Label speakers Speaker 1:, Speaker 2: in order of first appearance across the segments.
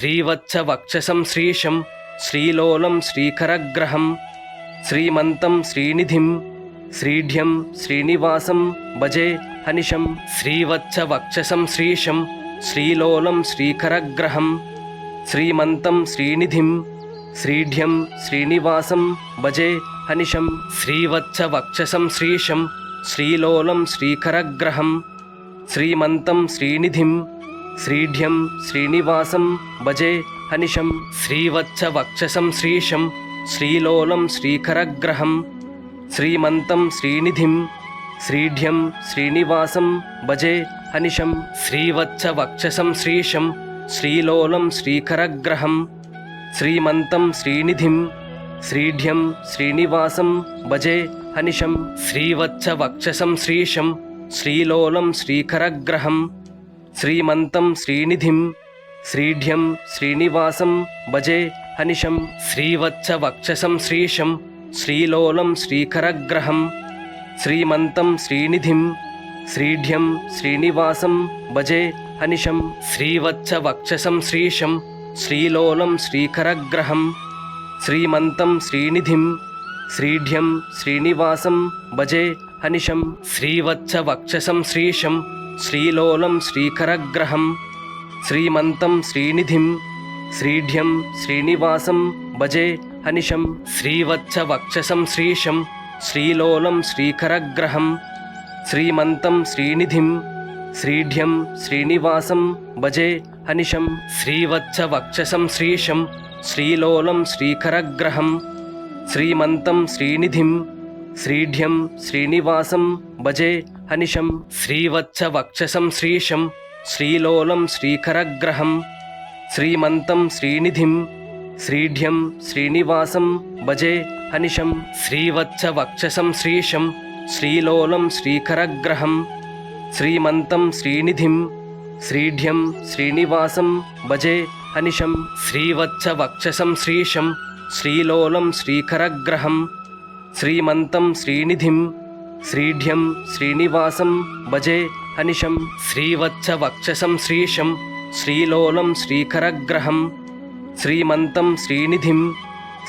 Speaker 1: శ్రీవత్సవక్షసం శ్రీశం శ్రీలోలం శ్రీకరగ్రహం శ్రీమంతం శ్రీనిధిం శ్రీఢ్యం శ్రీనివాసం భజే హనిషం శ్రీవత్సవక్షసం శ్రీశం శ్రీలోలం శ్రీకరగ్రహం శ్రీమంతం శ్రీనిధిం శ్రీఢ్యం శ్రీనివాసం భజే హనిషం శ్రీవత్సవక్షసం శ్రీశం శ్రీలోలం శ్రీకరగ్రహం శ్రీమంతం శ్రీనిధిం శ్రీఢ్యం శ్రీనివాసం భజే హనిషం శ్రీవత్సవక్షసం శ్రీశం శ్రీలోలం శ్రీకరగ్రహం శ్రీమంతం శ్రీనిధిం శ్రీఢ్యం శ్రీనివాసం భజే హనిషం శ్రీవత్సవక్షసం శ్రీశం శ్రీలోలం శ్రీకరగ్రహం శ్రీమంతం శ్రీనిధిం శ్రీఢ్యం శ్రీనివాసం భజే హనిషం శ్రీవత్సవక్షసం శ్రీశం శ్రీలోలం శ్రీకరగ్రహం శ్రీమంతం శ్రీనిధిం శ్రీఢ్యం శ్రీనివాసం భజే హనిషం శ్రీవత్సవక్షసం శ్రీశం శ్రీలోలం శ్రీకరగ్రహం శ్రీమంతం శ్రీనిధిం శ్రీఢ్యం శ్రీనివాసం భజే హనిషం శ్రీవత్సవక్షసం శ్రీశం శ్రీలోలం శ్రీకరగ్రహం శ్రీమంతం శ్రీనిధిం శ్రీఢ్యం శ్రీనివాసం భజే హనిషం శ్రీవత్సవక్షసం శ్రీశం శ్రీలోలం శ్రీకరగ్రహం శ్రీమంతం శ్రీనిధిం శ్రీఢ్యం శ్రీనివాసం భజే హనిషం శ్రీవత్సవక్షసం శ్రీశం శ్రీలోలం శ్రీకరగ్రహం శ్రీమంతం శ్రీనిధిం శ్రీఢ్యం శ్రీనివాసం భజే హనిషం శ్రీవత్సవక్షసం శ్రీశం శ్రీలోలం శ్రీకరగ్రహం శ్రీమంతం శ్రీనిధిం శ్రీఢ్యం శ్రీనివాసం భజే హనిషం శ్రీవత్సవక్షసం శ్రీశం శ్రీలోలం శ్రీకరగ్రహం శ్రీమంతం శ్రీనిధిం శ్రీఢ్యం శ్రీనివాసం భజే హనిషం శ్రీవత్సవక్షసం శ్రీశం శ్రీలోలం శ్రీకరగ్రహం శ్రీమంతం శ్రీనిధిం శ్రీఢ్యం శ్రీనివాసం భజే హనిషం శ్రీవత్సవక్షసం శ్రీశం శ్రీలోలం శ్రీకరగ్రహం శ్రీమంతం శ్రీనిధిం శ్రీఢ్యం శ్రీనివాసం భజే హనిషం శ్రీవత్సవక్షసం శ్రీశం శ్రీలోలం శ్రీకరగ్రహం శ్రీమంతం శ్రీనిధిం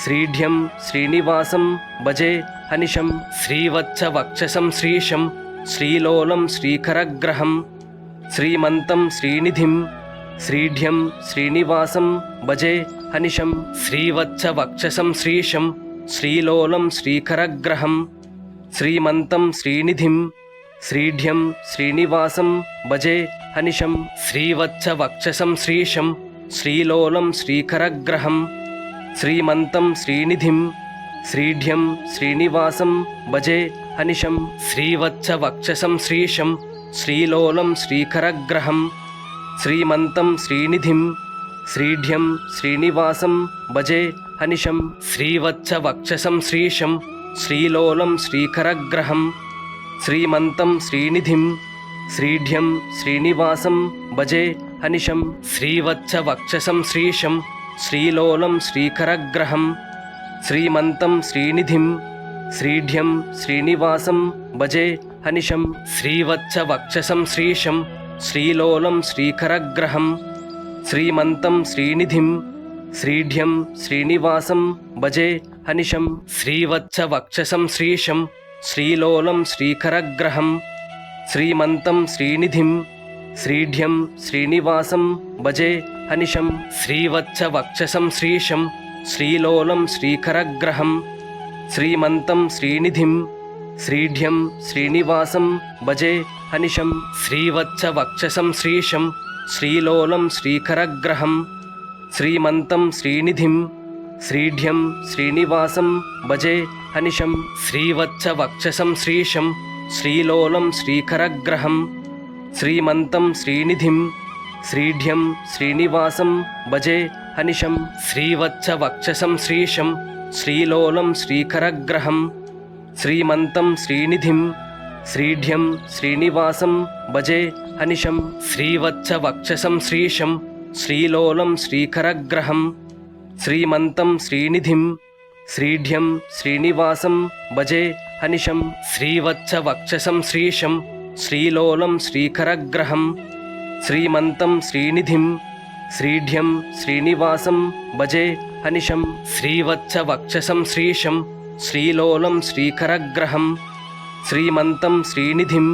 Speaker 1: శ్రీఢ్యం శ్రీనివాసం భజే హనిషం శ్రీవత్సవక్షసం శ్రీశం శ్రీలోలం శ్రీకరగ్రహం శ్రీమంతం శ్రీనిధిం శ్రీఢ్యం శ్రీనివాసం భజే హనిషం శ్రీవత్సవక్షసం శ్రీశం శ్రీలోలం శ్రీకరగ్రహం శ్రీమంతం శ్రీనిధిం శ్రీఢ్యం శ్రీనివాసం భజే హనిషం శ్రీవత్సవక్షసం శ్రీశం శ్రీలోలం శ్రీకరగ్రహం శ్రీమంతం శ్రీనిధిం శ్రీఢ్యం శ్రీనివాసం భజే హనిషం శ్రీవత్సవక్షసం శ్రీశం శ్రీలోలం శ్రీకరగ్రహం శ్రీమంతం శ్రీనిధిం శ్రీఢ్యం శ్రీనివాసం భజే హనిషం శ్రీవత్సవక్షసం శ్రీశం శ్రీలోలం శ్రీకరగ్రహం శ్రీమంతం శ్రీనిధిం శ్రీఢ్యం శ్రీనివాసం భజే హనిషం శ్రీవత్సవక్షసం శ్రీశం శ్రీలోలం శ్రీకరగ్రహం శ్రీమంతం శ్రీనిధిం శ్రీఢ్యం శ్రీనివాసం భజే హనిషం శ్రీవత్సవక్షసం శ్రీశం శ్రీలోలం శ్రీకరగ్రహం శ్రీమంతం శ్రీనిధిం శ్రీఢ్యం శ్రీనివాసం భజే హనిషం శ్రీవత్స వక్షసం శ్రీశం శ్రీలోలం శ్రీకరగ్రహం శ్రీమంతం శ్రీనిధిం శ్రీఢ్యం శ్రీనివాసం భజే హనిషం శ్రీవత్స వక్షసం శ్రీశం శ్రీలోలం శ్రీకరగ్రహం శ్రీమంతం శ్రీనిధిం శ్రీఢ్యం శ్రీనివాసం భజే హనిషం శ్రీవత్స వక్షసం శ్రీశం శ్రీలోలం శ్రీకరగ్రహం శ్రీమంతం శ్రీనిధిం శ్రీఢ్యం శ్రీనివాసం భజే హనిషం శ్రీవత్సవక్షసం శ్రీశం శ్రీలోలం శ్రీకరగ్రహం శ్రీమంతం శ్రీనిధిం శ్రీఢ్యం శ్రీనివాసం భజే హనిషం శ్రీవత్సవక్షసం శ్రీశం శ్రీలోలం శ్రీకరగ్రహం శ్రీమంతం శ్రీనిధిం శ్రీఢ్యం శ్రీనివాసం భజే హనిషం శ్రీవత్సవక్షసం శ్రీశం శ్రీలోలం శ్రీకరగ్రహం శ్రీమంతం శ్రీనిధిం శ్రీఢ్యం శ్రీనివాసం భజే హనిషం శ్రీవత్సవక్షసం శ్రీశం శ్రీలోలం శ్రీకరగ్రహం శ్రీమంతం శ్రీనిధిం శ్రీఢ్యం శ్రీనివాసం భజే హనిషం శ్రీవత్స వక్షసం శ్రీశం శ్రీలోలం శ్రీకరగ్రహం శ్రీమంతం శ్రీనిధిం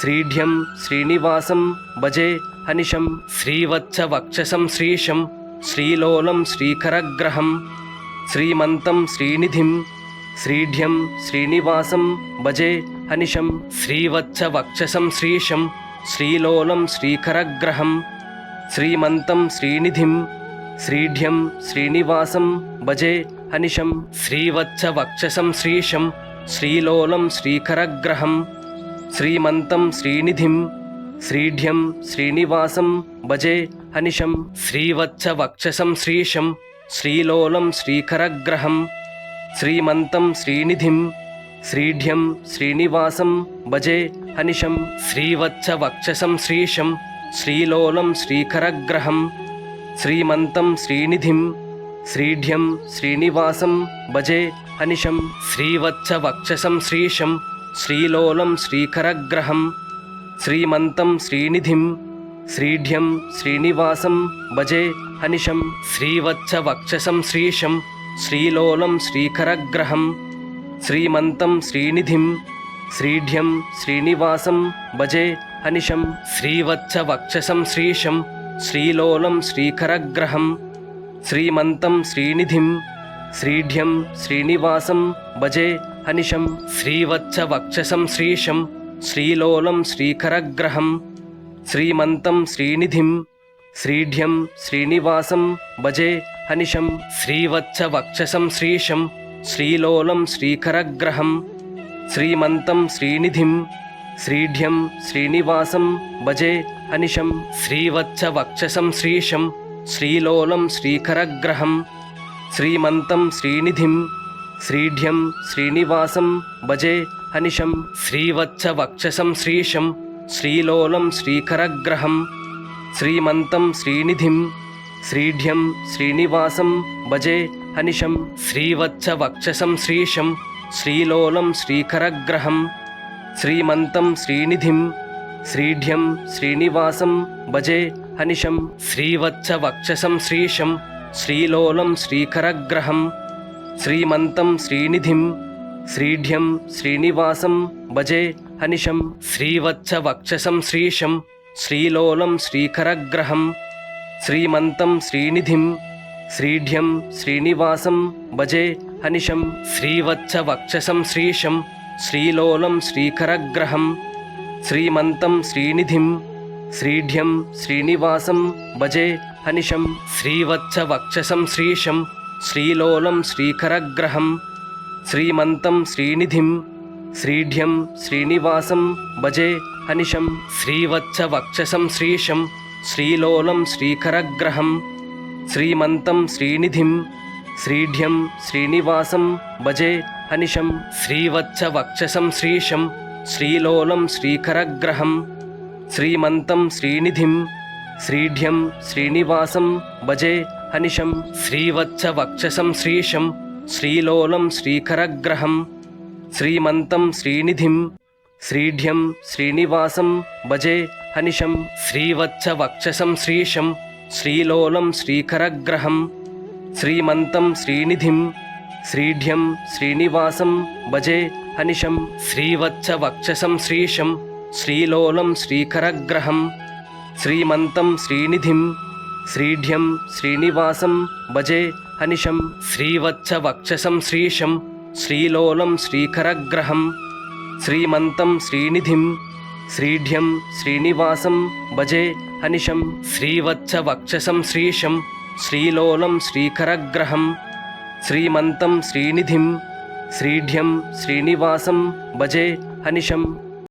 Speaker 1: శ్రీఢ్యం శ్రీనివాసం భజే హనిషం శ్రీవత్స వక్షసం శ్రీశం శ్రీలోలం శ్రీకరగ్రహం శ్రీమంతం శ్రీనిధిం శ్రీఢ్యం శ్రీనివాసం భజే హనిషం శ్రీవత్స వక్షసం శ్రీశం శ్రీలోలం శ్రీకరగ్రహం శ్రీమంతం శ్రీనిధిం శ్రీఢ్యం శ్రీనివాసం భజే హనిషం శ్రీవత్స వక్షసం శ్రీశం శ్రీలోలం శ్రీకరగ్రహం శ్రీమంతం శ్రీనిధిం శ్రీఢ్యం శ్రీనివాసం భజే హనిషం శ్రీవత్స వక్షసం శ్రీశం శ్రీలోలం శ్రీకరగ్రహం శ్రీమంతం శ్రీనిధిం శ్రీఢ్యం శ్రీనివాసం భజే హనిషం శ్రీవత్స వక్షసం శ్రీశం శ్రీలోలం శ్రీకరగ్రహం శ్రీమంతం శ్రీనిధిం శ్రీఢ్యం శ్రీనివాసం భజే హనిషం శ్రీవత్స వక్షసం శ్రీశం శ్రీలోలం శ్రీకరగ్రహం శ్రీమంతం శ్రీనిధిం శ్రీఢ్యం శ్రీనివాసం భజే హనిషం శ్రీవత్స వక్షసం శ్రీశం శ్రీలోలం శ్రీకరగ్రహం శ్రీమంతం శ్రీనిధిం శ్రీఢ్యం శ్రీనివాసం భజే హనిషం శ్రీవత్స వక్షసం శ్రీశం శ్రీలోలం శ్రీకరగ్రహం శ్రీమంతం శ్రీనిధిం శ్రీఢ్యం శ్రీనివాసం భజే హనిషం శ్రీవత్స వక్షసం శ్రీశం శ్రీలోలం శ్రీకరగ్రహం శ్రీమంతం శ్రీనిధిం శ్రీఢ్యం శ్రీనివాసం భజే హనిషం శ్రీవత్స వక్షసం శ్రీశం శ్రీలోలం శ్రీకరగ్రహం శ్రీమంతం శ్రీనిధిం శ్రీఢ్యం శ్రీనివాసం భజే హనిషం శ్రీవత్స వక్షసం శ్రీశం శ్రీలోలం శ్రీకరగ్రహం శ్రీమంతం శ్రీనిధిం శ్రీఢ్యం శ్రీనివాసం భజే హనిషం శ్రీవత్స వక్షసం శ్రీశం శ్రీలోలం శ్రీకరగ్రహం శ్రీమంతం శ్రీనిధిం శ్రీఢ్యం శ్రీనివాసం భజే హనిషం శ్రీవత్స వక్షసం శ్రీశం శ్రీలోలం శ్రీకరగ్రహం శ్రీమంతం శ్రీనిధిం శ్రీఢ్యం శ్రీనివాసం భజే హనిషం శ్రీవత్స వక్షసం శ్రీశం శ్రీలోలం శ్రీకరగ్రహం శ్రీమంతం శ్రీనిధిం శ్రీఢ్యం శ్రీనివాసం భజే హనిషం శ్రీవత్స వక్షసం శ్రీశం శ్రీలోలం శ్రీకరగ్రహం శ్రీమంతం శ్రీనిధిం శ్రీఢ్యం శ్రీనివాసం భజే హనిషం శ్రీవత్స వక్షసం శ్రీశం శ్రీలోలం శ్రీకరగ్రహం శ్రీమంతం శ్రీనిధిం శ్రీఢ్యం శ్రీనివాసం భజే హనిషం శ్రీవత్స వక్షసం శ్రీశం శ్రీలోలం శ్రీకరగ్రహం శ్రీమంతం శ్రీనిధిం శ్రీఢ్యం శ్రీనివాసం భజే హనిషం శ్రీవత్స వక్షసం శ్రీశం శ్రీలోలం శ్రీకరగ్రహం శ్రీమంతం శ్రీనిధిం శ్రీఢ్యం శ్రీనివాసం భజే హనిషం శ్రీవత్స వక్షసం శ్రీశం శ్రీలోలం శ్రీకరగ్రహం శ్రీమంతం శ్రీనిధిం శ్రీఢ్యం శ్రీనివాసం భజే హనిషం శ్రీవత్స వక్షసం శ్రీశం శ్రీలోలం శ్రీకరగ్రహం శ్రీమంతం శ్రీనిధిం శ్రీఢ్యం శ్రీనివాసం భజే హనిషం శ్రీవత్స వక్షసం శ్రీశం శ్రీలోలం శ్రీకరగ్రహం శ్రీమంతం శ్రీనిధిం శ్రీఢ్యం శ్రీనివాసం భజే హనిషం శ్రీవత్స వక్షసం శ్రీశం శ్రీలోలం శ్రీకరగ్రహం శ్రీమంతం శ్రీనిధిం శ్రీఢ్యం శ్రీనివాసం భజే హనిషం శ్రీవత్స వక్షసం శ్రీశం శ్రీలోలం శ్రీకరగ్రహం శ్రీమంతం శ్రీనిధిం శ్రీఢ్యం శ్రీనివాసం భజే హనిషం శ్రీవత్స వక్షసం శ్రీశం శ్రీలోలం శ్రీకరగ్రహం శ్రీమంతం శ్రీనిధిం శ్రీఢ్యం శ్రీనివాసం భజే హనిషం